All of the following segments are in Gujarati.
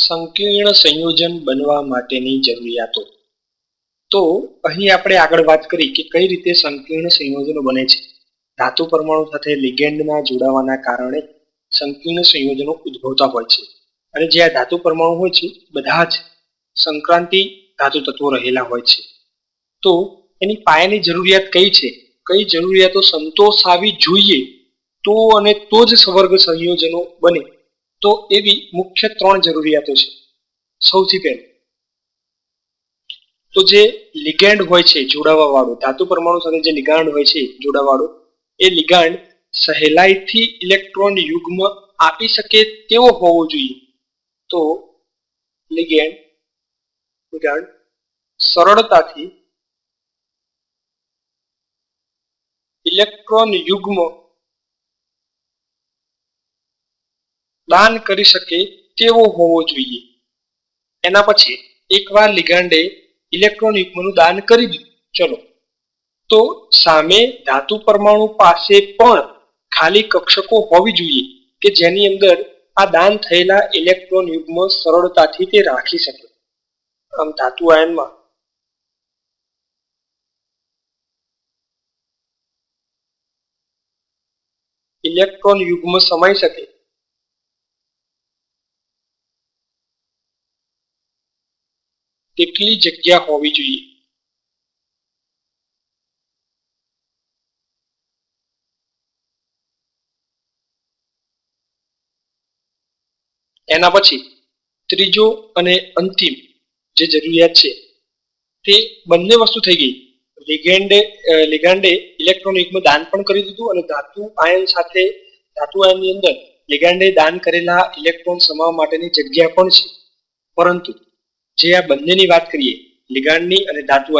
સંકીર્ણ સંયોજન બનવા માટેની જરૂરિયાતો. તો અહીં આપણે આગળ વાત કરી કે કઈ રીતે સંકીર્ણ સંયોજનો બને છે. ધાતુ પરમાણુ સાથે લિગેન્ડના જોડાવાના કારણે સંકીર્ણ સંયોજનો ઉદ્ભવતા હોય છે. અને જે આ ધાતુ પરમાણુ હોય છે, બધા જ સંક્રાંતિ ધાતુ તત્વો રહેલા હોય છે. તો એની પાયાની જરૂરિયાત કઈ છે? કઈ જરૂરિયાતો સંતોષાવી જોઈએ તો અને તો જ સવર્ગ સંયોજનો બને. તો એવી મુખ્ય ત્રણ જરૂરિયાતો છે. સૌથી પહેલું, તો જે લિગેન્ડ હોય છે જોડાવા વાળું ધાતુ પરમાણુ સાથે જે લિગાન્ડ હોય છે જોડાવા એ લિગાન્ડ સહેલાઈથી ઇલેક્ટ્રોન યુગ્મ આપી શકે તેવો હોવો જોઈએ. તો લિગેન્ડ, લિગાન્ડ સરળતાથી ઇલેક્ટ્રોન યુગ્મ દાન કરી શકે તેવો હોવો જોઈએ. એના પછી એકવાર લિગાન્ડે ઇલેક્ટ્રોન યુગ્મનું દાન કરી દીધું. ચલો. તો સામે ધાતુ પરમાણુ પાસે પણ ખાલી કક્ષકો હોવી જોઈએ કે જેની અંદર આ દાન થયેલા ઇલેક્ટ્રોન યુગ્મ સરળતાથી તે રાખી શકે. આમ ધાતુ આયનમાં. ઇલેક્ટ્રોન યુગ્મ સમાઈ શકે. તેટલી જગ્યા હોવી જોઈએ? એના પછી ત્રીજો અને અંતિમ જે જરૂરિયાત છે, તે બંને વસ્તુ થઈ ગઈ. લિગેન્ડે લિગાન્ડે ઇલેક્ટ્રોનિકમાં દાન પણ કરી દીધું અને ધાતુ આયન સાથે, ધાતુ આયનની અંદર લિગાન્ડે દાન કરેલા ઇલેક્ટ્રોન સમાવવા માટેની જગ્યા પણ છે. પરંતુ જે આ બંનેની વાત કરીએ લિગાણની અને ધાતુ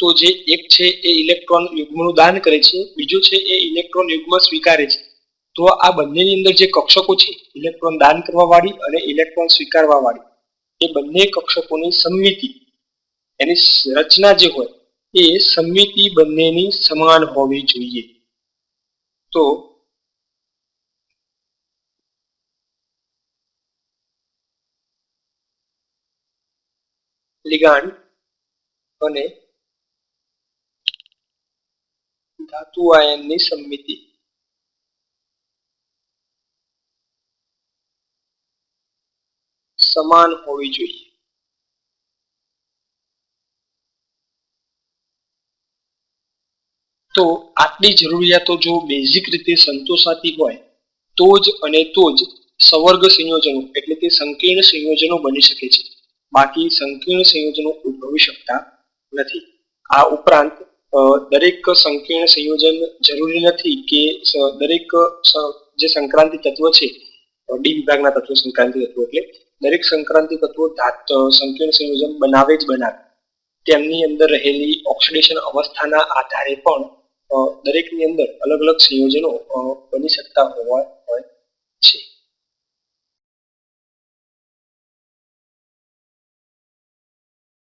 તો જે એક છે એ ઇલેક્ટ્રોન યુગ્મનું દાન કરે છે, બીજું છે એ ઇલેક્ટ્રોન યુગ્મ સ્વીકારે છે. તો આ બંનેની અંદર જે કક્ષકો છે, ઇલેક્ટ્રોન દાન કરવા વાળી અને ઇલેક્ટ્રોન સ્વીકારવા વાળી એ બંને કક્ષકોની સંમિતિ, એની રચના જે હોય, એ સંમિતિ બંનેની સમાન હોવી જોઈએ. તો લિગાન્ડ અને ધાતુ આયનની સંમિતિ સમાન હોવી જોઈએ તો આટલી જરૂરિયાતો જો બેઝિક રીતે સંતોષાતી હોય તો જ અને તો જ સવર્ગ સંયોજનો એટલે કે સંકીર્ણ સંયોજનો બની શકે છે બાકી સંકીર્ણ સંયોજનો ઉદ્ભવી શકતા નથી. આ ઉપરાંત દરેક સંકીર્ણ સંયોજન જરૂરી નથી કે દરેક જે સંક્રાંતિ તત્વ છે ડી વિભાગના તત્વો, સંક્રાંતિ તત્વો એટલે દરેક સંક્રાંતિ તત્વો સંકીર્ણ સંયોજન બનાવે જ બનાવે. તેમની અંદર રહેલી ઓક્સિડેશન અવસ્થાના આધારે પણ દરેકની અંદર અલગ અલગ સંયોજનો બની શકતા હોવા હોય છે.